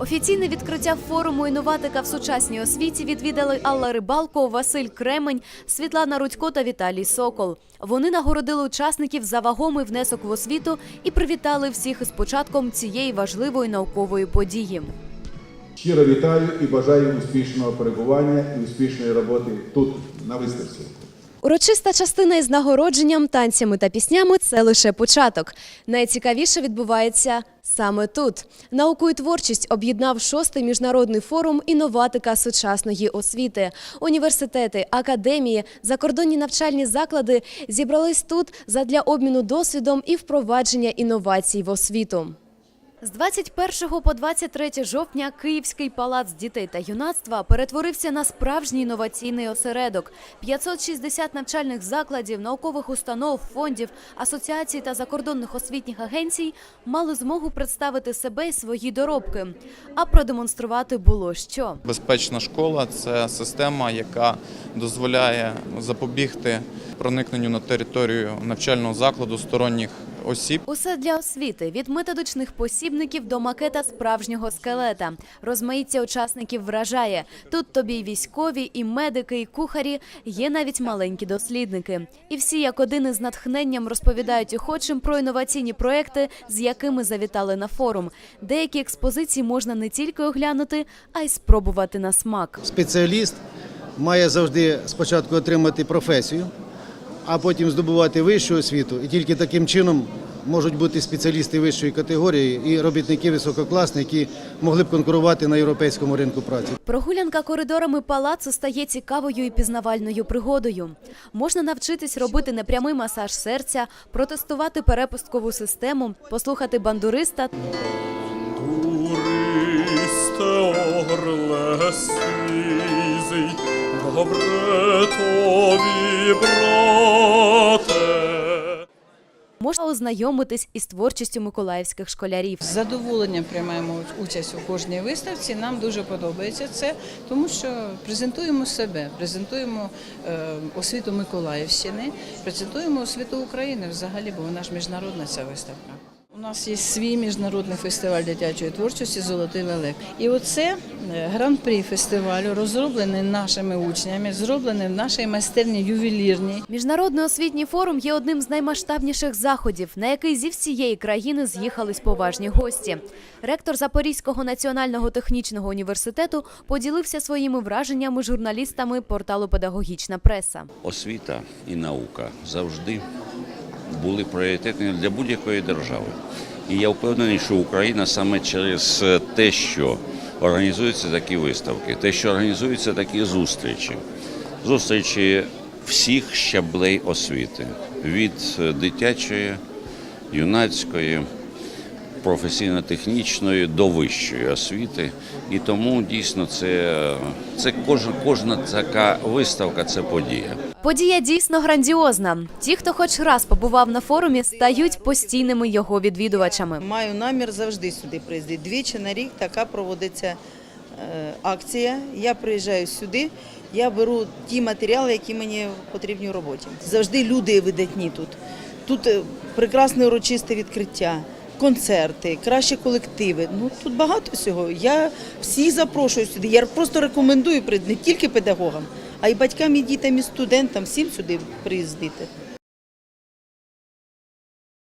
Офіційне відкриття форуму інноватика в сучасній освіті відвідали Алла Рибалко, Василь Кремень, Світлана Рудько та Віталій Сокол. Вони нагородили учасників за вагомий внесок в освіту і привітали всіх із початком цієї важливої наукової події. Щиро вітаю і бажаю успішного перебування і успішної роботи тут, на виставці. Урочиста частина із нагородженням, танцями та піснями це лише початок. Найцікавіше відбувається саме тут. Науку і творчість об'єднав шостий міжнародний форум інноватика сучасної освіти. Університети, академії, закордонні навчальні заклади зібрались тут задля обміну досвідом і впровадження інновацій в освіту. З 21 по 23 жовтня Київський палац дітей та юнацтва перетворився на справжній інноваційний осередок. 560 навчальних закладів, наукових установ, фондів, асоціацій та закордонних освітніх агенцій мали змогу представити себе і свої доробки. А продемонструвати було що. Безпечна школа це система, яка дозволяє запобігти проникненню на територію навчального закладу сторонніх осіб. Усе для освіти від методичних посібників до макета справжнього скелета. Розмаїття учасників вражає. Тут тобі і військові, і медики, і кухарі, є навіть маленькі дослідники. І всі як один із натхненням розповідають охочим про інноваційні проекти, з якими завітали на форум. Деякі експозиції можна не тільки оглянути, а й спробувати на смак. Спеціаліст має завжди спочатку отримати професію, а потім здобувати вищу освіту. І тільки таким чином можуть бути спеціалісти вищої категорії і робітники висококласні, які могли б конкурувати на європейському ринку праці. Прогулянка коридорами палацу стає цікавою і пізнавальною пригодою. Можна навчитись робити непрямий масаж серця, протестувати перепусткову систему, послухати бандуриста Туристе орле сизий, добре тобі, брате. Можна ознайомитись із творчістю миколаївських школярів. З задоволенням приймаємо участь у кожній виставці. Нам дуже подобається це, тому що презентуємо себе, презентуємо е, освіту Миколаївщини, презентуємо освіту України взагалі, бо вона ж міжнародна ця виставка. У нас є свій міжнародний фестиваль дитячої творчості Золотий лелек. І оце е, гран-прі фестивалю, розроблений нашими учнями, зроблений в нашій майстерні ювелірній. Міжнародний освітній форум є одним з наймасштабніших заходів, на який зі всієї країни з'їхались поважні гості. Ректор Запорізького національного технічного університету поділився своїми враженнями журналістами порталу Педагогічна преса. освіта і наука завжди були пріоритетними для будь-якої держави. І я впевнений, що Україна саме через те, що організуються такі виставки, те, що організуються такі зустрічі, зустрічі всіх щаблей освіти від дитячої, юнацької, професійно-технічної до вищої освіти. І тому дійсно це, це кожна, кожна така виставка це подія. Подія дійсно грандіозна. Ті, хто хоч раз побував на форумі, стають постійними його відвідувачами. Маю намір завжди сюди приїздити. Двічі на рік така проводиться е, акція. Я приїжджаю сюди, я беру ті матеріали, які мені потрібні в роботі. Завжди люди видатні тут. Тут е, прекрасне урочисте відкриття, концерти, кращі колективи. Ну тут багато всього. Я всіх запрошую сюди. Я просто рекомендую не тільки педагогам, а й батькам, і дітям, і студентам всім сюди приїздити.